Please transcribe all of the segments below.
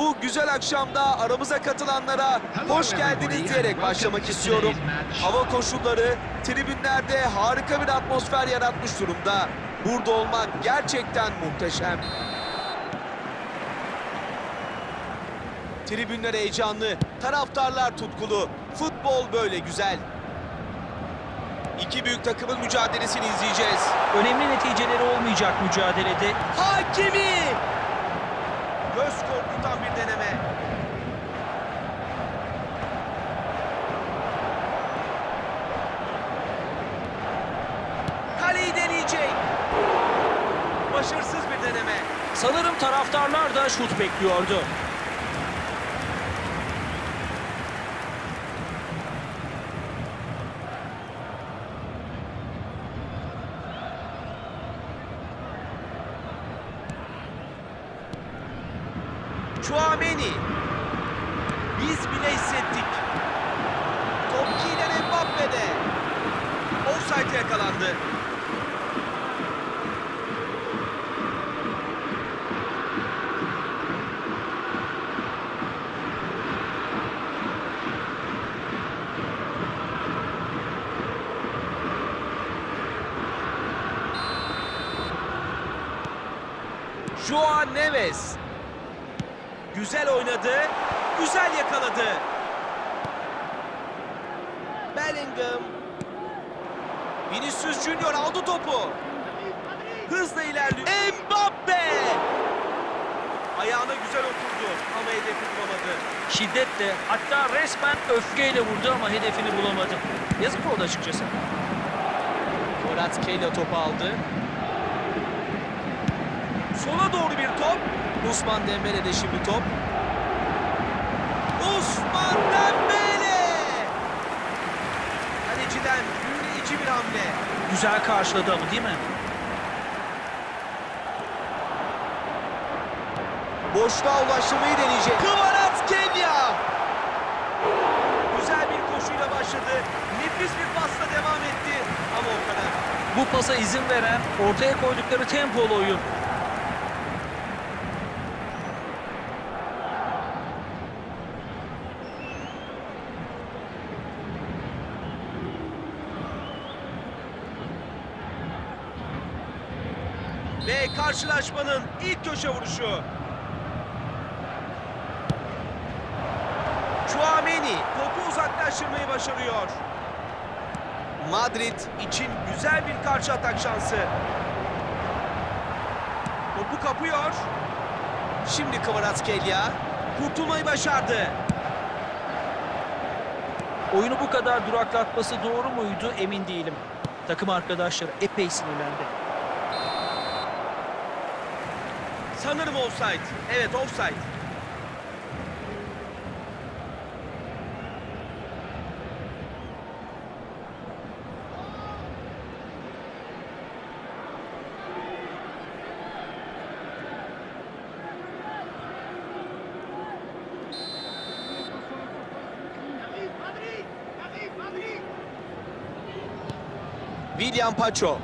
Bu güzel akşamda aramıza katılanlara hoş geldiniz diyerek başlamak istiyorum. Hava koşulları tribünlerde harika bir atmosfer yaratmış durumda. Burada olmak gerçekten muhteşem. Tribünler heyecanlı, taraftarlar tutkulu. Futbol böyle güzel. İki büyük takımın mücadelesini izleyeceğiz. Önemli neticeleri olmayacak mücadelede. Hakimi! Göz korkutan bir deneme. Kaleyi deneyecek. Başarısız bir deneme. Sanırım taraftarlar da şut bekliyordu. Chouameni. Biz bile hissettik. Top Kylian Mbappe'de. Offside yakalandı. Joao Neves. Güzel oynadı. Güzel yakaladı. Bellingham. Vinicius Junior aldı topu. Hızla ilerliyor. Mbappe! Ayağına güzel oturdu ama hedefi bulamadı. Şiddetle hatta resmen öfkeyle vurdu ama hedefini bulamadı. Yazık oldu açıkçası. Murat Keyle topu aldı. Sola doğru bir top. Usman Dembele'de şimdi top. Usman Dembele! Kaleciden büyüleyici bir hamle. Güzel karşıladı ama değil mi? Boşluğa ulaştırmayı deneyecek. Kvaratskhelia! Güzel bir koşuyla başladı. Nefis bir pasla devam etti. Ama o kadar. Bu pasa izin veren ortaya koydukları tempolu oyun. Ve karşılaşmanın ilk köşe vuruşu. Chouameni topu uzaklaştırmayı başarıyor. Madrid için güzel bir karşı atak şansı. Topu kapıyor. Şimdi Kvaratskhelia kurtulmayı başardı. Oyunu bu kadar duraklatması doğru muydu emin değilim. Takım arkadaşları epey sinirlendi. Sanırım offside. Evet offside. William Pacho.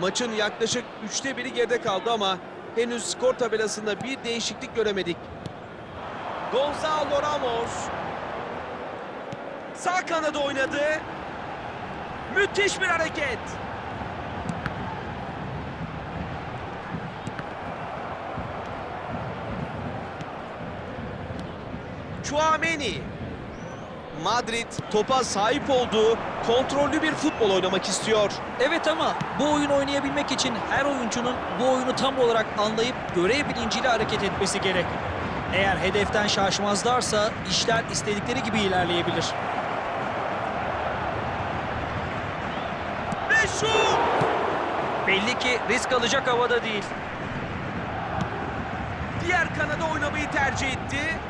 Maçın yaklaşık üçte biri geride kaldı ama henüz skor tabelasında bir değişiklik göremedik. Gonzalo Ramos. Sağ kanada oynadı. Müthiş bir hareket. Chouameni. Madrid topa sahip olduğu kontrollü bir futbol oynamak istiyor. Evet ama bu oyun oynayabilmek için her oyuncunun bu oyunu tam olarak anlayıp görev bilinciyle hareket etmesi gerek. Eğer hedeften şaşmazlarsa işler istedikleri gibi ilerleyebilir. Ve şut! Belli ki risk alacak havada değil. Diğer kanada oynamayı tercih etti.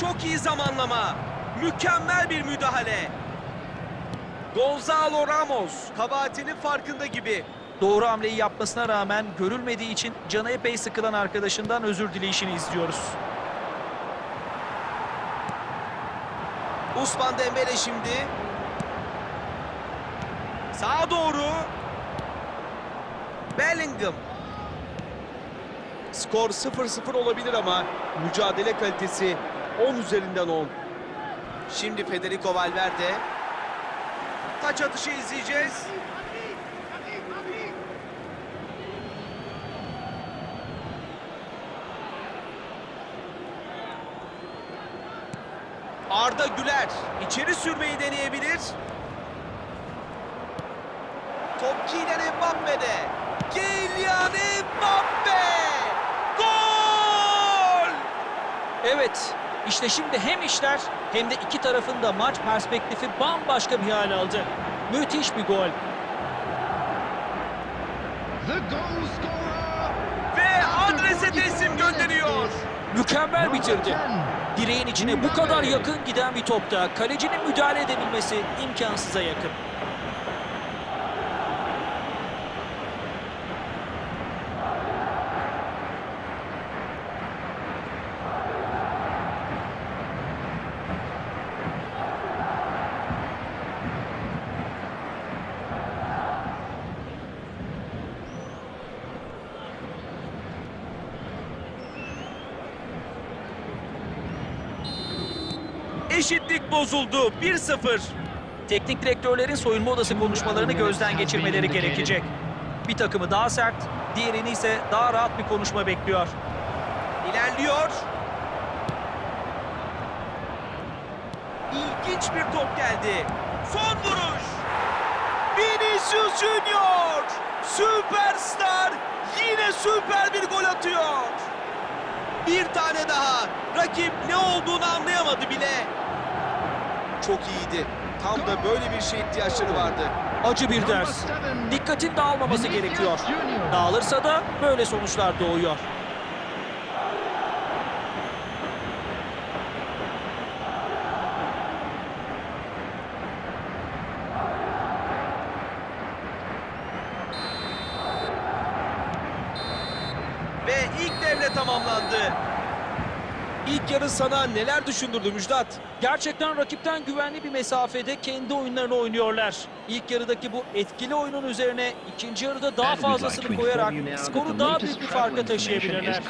Çok iyi zamanlama. Mükemmel bir müdahale. Gonzalo Ramos kabahatinin farkında gibi. Doğru hamleyi yapmasına rağmen görülmediği için canı epey sıkılan arkadaşından özür dileyişini izliyoruz. Usman Dembele şimdi. Sağa doğru. Bellingham. Skor 0-0 olabilir ama mücadele kalitesi 10 üzerinden 10. Şimdi Federico Valverde. Taç atışı izleyeceğiz. Arda Güler içeri sürmeyi deneyebilir. Top Kylian Mbappe'de. Kylian Mbappe! Gol! Evet, işte şimdi hem işler hem de iki tarafın da maç perspektifi bambaşka bir hal aldı. Müthiş bir gol. The goal scorer. Ve adrese teslim gönderiyor. Mükemmel bitirdi. 10. Direğin içine bu kadar yakın giden bir topta kalecinin müdahale edebilmesi imkansıza yakın. Eşitlik bozuldu. 1-0. Teknik direktörlerin soyunma odası konuşmalarını gözden geçirmeleri gerekecek. Bir takımı daha sert, diğerini ise daha rahat bir konuşma bekliyor. İlerliyor. İlginç bir top geldi. Son vuruş. Vinicius Junior. Süperstar. Yine süper bir gol atıyor. Bir tane daha. Rakip ne olduğunu anlayamadı bile. Çok iyiydi. Tam da böyle bir şey ihtiyaçları vardı. Acı bir ders. Dikkatin dağılmaması gerekiyor. Dağılırsa da böyle sonuçlar doğuyor. Ve ilk devre tamamlandı. Yarı sana neler düşündürdü Müjdat? Gerçekten rakipten güvenli bir mesafede kendi oyunlarını oynuyorlar. İlk yarıdaki bu etkili oyunun üzerine ikinci yarıda daha fazlasını koyarak skoru daha büyük bir farka taşıyabilirler.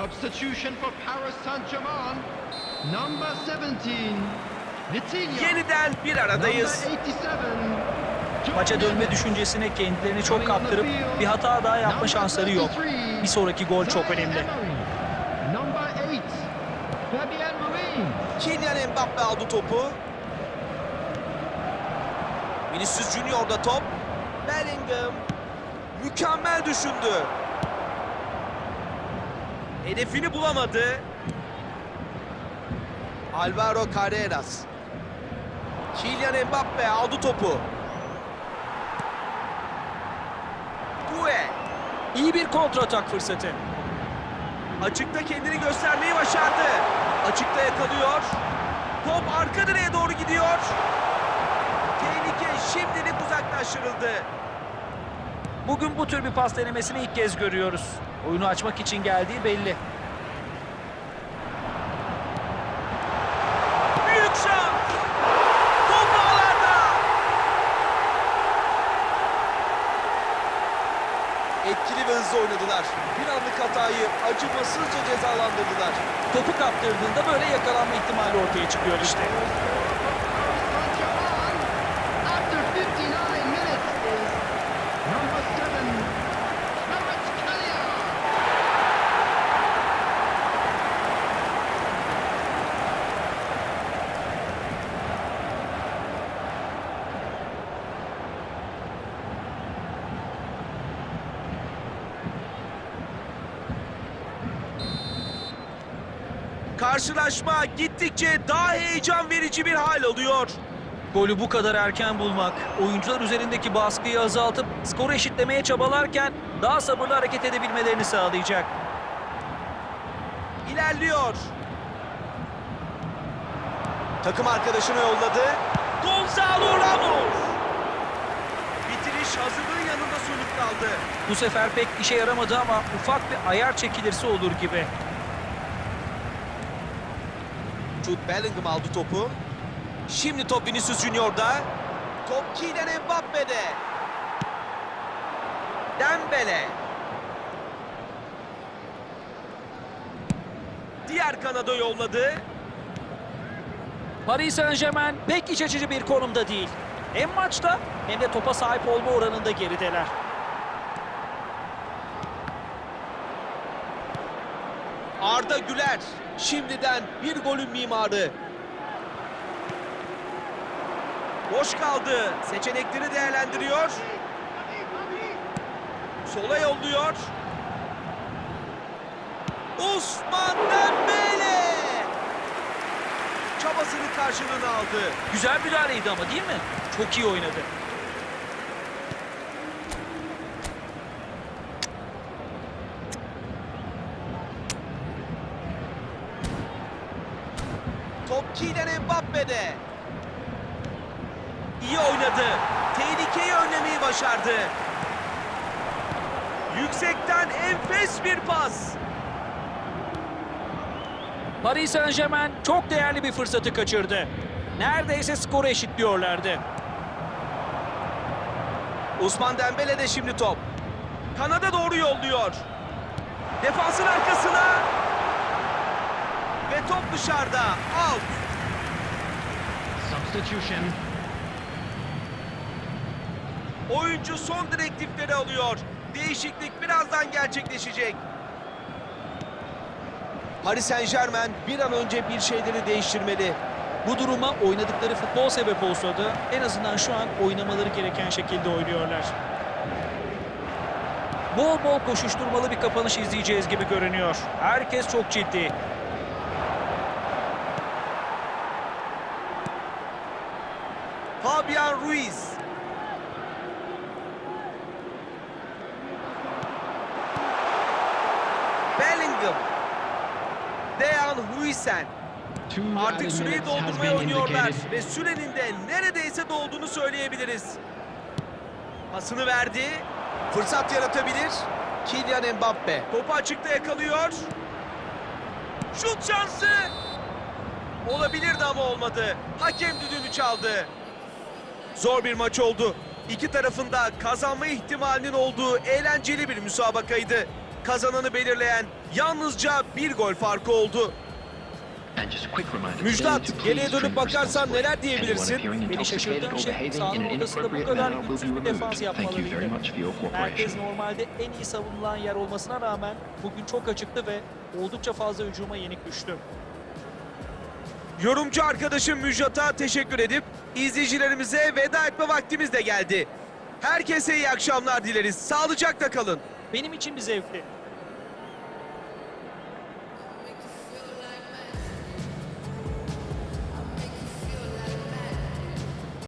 Substitution for Paris Saint-Germain. Number 17. Vitinha. Yeniden bir aradayız. Number 87. Maça dönme düşüncesine kendilerini çok kaptırıp bir hata daha yapma şansları yok. 33. Bir sonraki gol çok önemli. Emery. Number 8. Fabian Ruiz. Kylian Mbappe aldı topu. Vinicius Junior'da top. Bellingham mükemmel düşündü. Hedefini bulamadı. Alvaro Carreras. Kylian Mbappe aldı topu. Gue İyi bir kontratak fırsatı. açıkta kendini göstermeyi başardı. Açıkta yakalıyor. Top arka direğe doğru gidiyor. Tehlike şimdilik uzaklaştırıldı. Bugün bu tür bir pas denemesini ilk kez görüyoruz. Oyunu açmak için geldiği belli. Büyük şans. Top ağlarda. Etkili ve hızlı oynadılar. Bir anlık hatayı acımasızca cezalandırdılar. Topu kaptırdığında böyle yakalanma ihtimali ortaya çıkıyor işte. Karşılaşma gittikçe daha heyecan verici bir hal alıyor. Golü bu kadar erken bulmak, oyuncular üzerindeki baskıyı azaltıp skoru eşitlemeye çabalarken daha sabırlı hareket edebilmelerini sağlayacak. İlerliyor. Takım arkadaşını yolladı. Gonzalo Ramos. Bitiriş hazırlığın yanında sönük kaldı. Bu sefer pek işe yaramadı ama ufak bir ayar çekilirse olur gibi. Jude Bellingham aldı topu. Şimdi top Vinicius Junior'da. Top Kylian Mbappe'de. Dembele. Diğer kanada yolladı. Paris Saint Germain pek iç açıcı bir konumda değil. Hem maçta hem de topa sahip olma oranında gerideler. Arda Güler şimdiden bir golün mimarı. Boş kaldı. Seçenekleri değerlendiriyor. Sola yolluyor. Osman Dembele! Çabasının karşılığını aldı. Güzel müdahaleydi ama değil mi? Çok iyi oynadı. Top Mbappe'de. İyi oynadı. Tehlikeyi önlemeyi başardı. Yüksekten enfes bir pas. Paris Saint Germain çok değerli bir fırsatı kaçırdı. Neredeyse skoru eşitliyorlardı. Osman Dembele de şimdi top. Kanada doğru yolluyor. Defansın arkasına. Ve top dışarıda. Out. Substitution. Oyuncu son direktifleri alıyor. Değişiklik birazdan gerçekleşecek. Paris Saint Germain bir an önce bir şeyleri değiştirmeli. Bu duruma oynadıkları futbol sebep olsa da en azından şu an oynamaları gereken şekilde oynuyorlar. Bol bol koşuşturmalı bir kapanış izleyeceğiz gibi görünüyor. Herkes çok ciddi. Fabian Ruiz. Bellingham. Dejan Huijsen. Two Artık süreyi doldurmaya oynuyorlar ve sürenin de neredeyse dolduğunu söyleyebiliriz. Pasını verdi. Fırsat yaratabilir. Kylian Mbappe. Topu açıkta yakalıyor. Şut şansı. Olabilirdi ama olmadı. Hakem düdüğünü çaldı. Zor bir maç oldu. İki tarafında kazanma ihtimalinin olduğu eğlenceli bir müsabakaydı. Kazananı belirleyen yalnızca bir gol farkı oldu. Müjdat, geriye dönüp bakarsan neler diyebilirsin? Beni şaşırtan şey sahanın an ortasında bu kadar güçsüz bir defans yapmalarıydı. cooperation. normalde en iyi savunulan yer olmasına rağmen bugün çok açıktı ve oldukça fazla hücuma yenik düştü. Yorumcu arkadaşım Müjdat'a teşekkür edip izleyicilerimize veda etme vaktimiz de geldi. Herkese iyi akşamlar dileriz. Sağlıcakla kalın. Benim için bir zevkti.